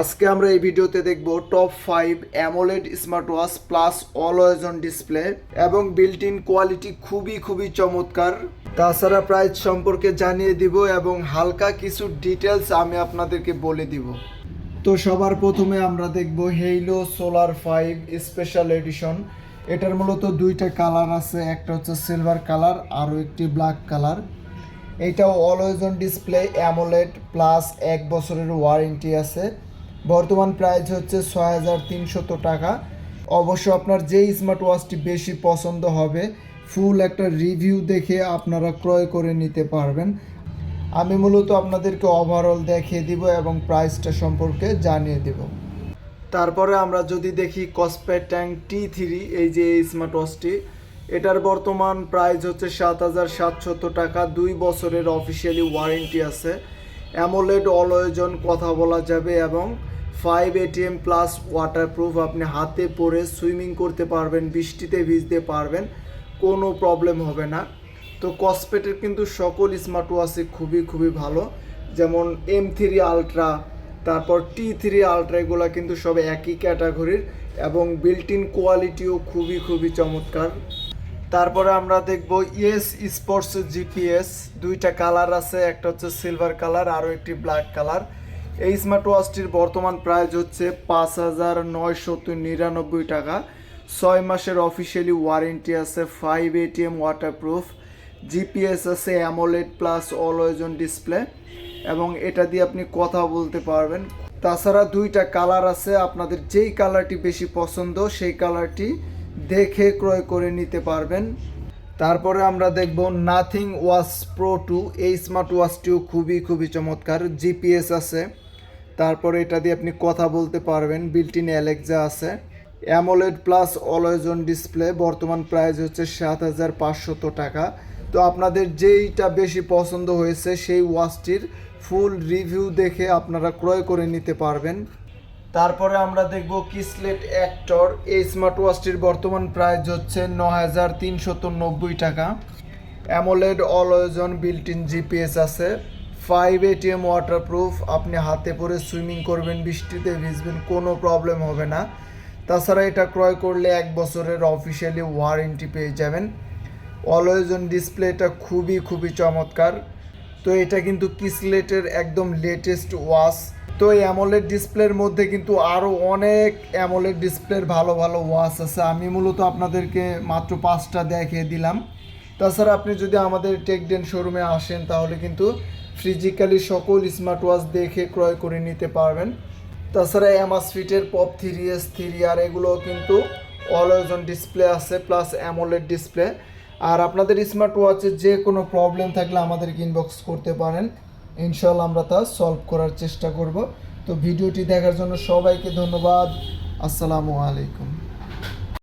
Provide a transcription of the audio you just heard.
আজকে আমরা এই ভিডিওতে দেখব top five AMOLED smart watch plus always on display এবং বিল্ট ইন কোয়ালিটি খুবই খুবই চমৎকার। তাছাড়া প্রাইস সম্পর্কে জানিয়ে দিব এবং হালকা কিছু ডিটেলস আমি আপনাদেরকে বলে দিব। তো সবার প্রথমে আমরা দেখব Haylou solar five special edition এটার মূলত দুইটা কালার আছে, একটা হচ্ছে সিলভার কালার আরও একটি ব্ল্যাক কালার এইটাও always on display AMOLED plus এক বছরের ওয়ারেন্টি আছে। বর্তমান প্রাইস হচ্ছে ছয় হাজার তিনশত টাকা। অবশ্য আপনার যেই স্মার্ট ওয়াচটি বেশি পছন্দ হবে ফুল একটা রিভিউ দেখে আপনারা ক্রয় করে নিতে পারবেন। আমি মূলত আপনাদেরকে ওভারঅল দেখিয়ে দিব এবং প্রাইসটা সম্পর্কে জানিয়ে দেব। তারপরে আমরা যদি দেখি কসপেট ট্যাঙ্ক টি থ্রি এই যে স্মার্ট ওয়াচটি এটার বর্তমান প্রাইস হচ্ছে সাত হাজার সাতশত টাকা। দুই বছরের অফিসিয়ালি ওয়ারেন্টি আছে। অ্যামোলেড অলওয়েজন কথা বলা যাবে এবং ফাইভ এটিএম প্লাস ওয়াটারপ্রুফ আপনি হাতে পরে সুইমিং করতে পারবেন, বৃষ্টিতে ভিজতে পারবেন, কোনো প্রবলেম হবে না। তো কসপেটের কিন্তু সকল স্মার্ট ওয়াচই খুবই খুবই ভালো। যেমন এম থ্রি আলট্রা তারপর টি থ্রি আলট্রা এগুলো কিন্তু সব একই ক্যাটাগরির এবং বিল্ট ইন কোয়ালিটিও খুবই খুবই চমৎকার। তারপরে আমরা দেখব ইয়েস স্পোর্টস জিপিএস, দুইটা কালার আছে, একটা হচ্ছে সিলভার কালার, আরও একটি ব্ল্যাক কালার। এই স্মার্ট ওয়াচটির বর্তমান প্রাইস হচ্ছে পাঁচ হাজার নয়শত নিরানব্বই টাকা। ছয় মাসের অফিসিয়ালি ওয়ারেন্টি আছে ফাইভ এটিএম ওয়াটারপ্রুফ জিপিএস আছে AMOLED plus always on display এবং এটা দিয়ে আপনি কথা বলতে পারবেন। তাছাড়া দুইটা কালার আছে, আপনাদের যেই কালারটি বেশি পছন্দ, সেই কালারটি দেখে ক্রয় করে নিতে পারবেন। তারপরে আমরা দেখব নাথিং ওয়াচ প্রো টু এই স্মার্ট ওয়াচটিও খুবই খুবই চমৎকার। জিপিএস আছে। তারপরে এটা দিয়ে আপনি কথা বলতে পারবেন। বিল্টিন অ্যালেক্সা আছে। AMOLED plus always on display বর্তমান প্রাইস হচ্ছে সাত হাজার পাঁচশত টাকা। তো আপনাদের যেইটা বেশি পছন্দ হয়েছে, সেই ওয়াচটির ফুল রিভিউ দেখে আপনারা ক্রয় করে নিতে পারবেন। তারপরে আমরা দেখব কিসলেট অ্যাক্টর। এই স্মার্ট ওয়াচটির বর্তমান প্রাইস হচ্ছে ন হাজার তিনশত নব্বই টাকা। AMOLED always on built in GPS আছে। ফাইভ এটিএম ওয়াটারপ্রুফ আপনি হাতে পরে সুইমিং করবেন, বৃষ্টিতে ভিজবেন, কোনো প্রবলেম হবে না। তাছাড়া এটা ক্রয় করলে এক বছরের অফিসিয়ালি ওয়ারেন্টি পেয়ে যাবেন। অলওয়েজ অন ডিসপ্লেটা খুবই খুবই চমৎকার। তো এটা কিন্তু কিসলেটের একদম লেটেস্ট ওয়াচ তো এই অ্যামোলেড ডিসপ্লের মধ্যে কিন্তু আরও অনেক অ্যামোলেড ডিসপ্লের ভালো ভালো ওয়াচ আছে। আমি মূলত আপনাদেরকে মাত্র পাঁচটা দেখিয়ে দিলাম। তাছাড়া আপনি যদি আমাদের টেকডেন শোরুমে আসেন, তাহলে কিন্তু ফিজিক্যালি সকল স্মার্ট ওয়াচ দেখে ক্রয় করে নিতে পারবেন। তাছাড়া এমাস ফিটের পপ থ্রি এস থ্রি আর এগুলোও কিন্তু অলওয়েজ অন ডিসপ্লে আছে প্লাস অ্যামোলেড ডিসপ্লে আর আপনাদের স্মার্ট ওয়াচের যে কোনো প্রবলেম থাকলে আমাদেরকে ইনবক্স করতে পারেন। ইনশাল্লাহ আমরা তা সলভ করার চেষ্টা করব। তো ভিডিওটি দেখার জন্য সবাইকে ধন্যবাদ। আসসালামু আলাইকুম।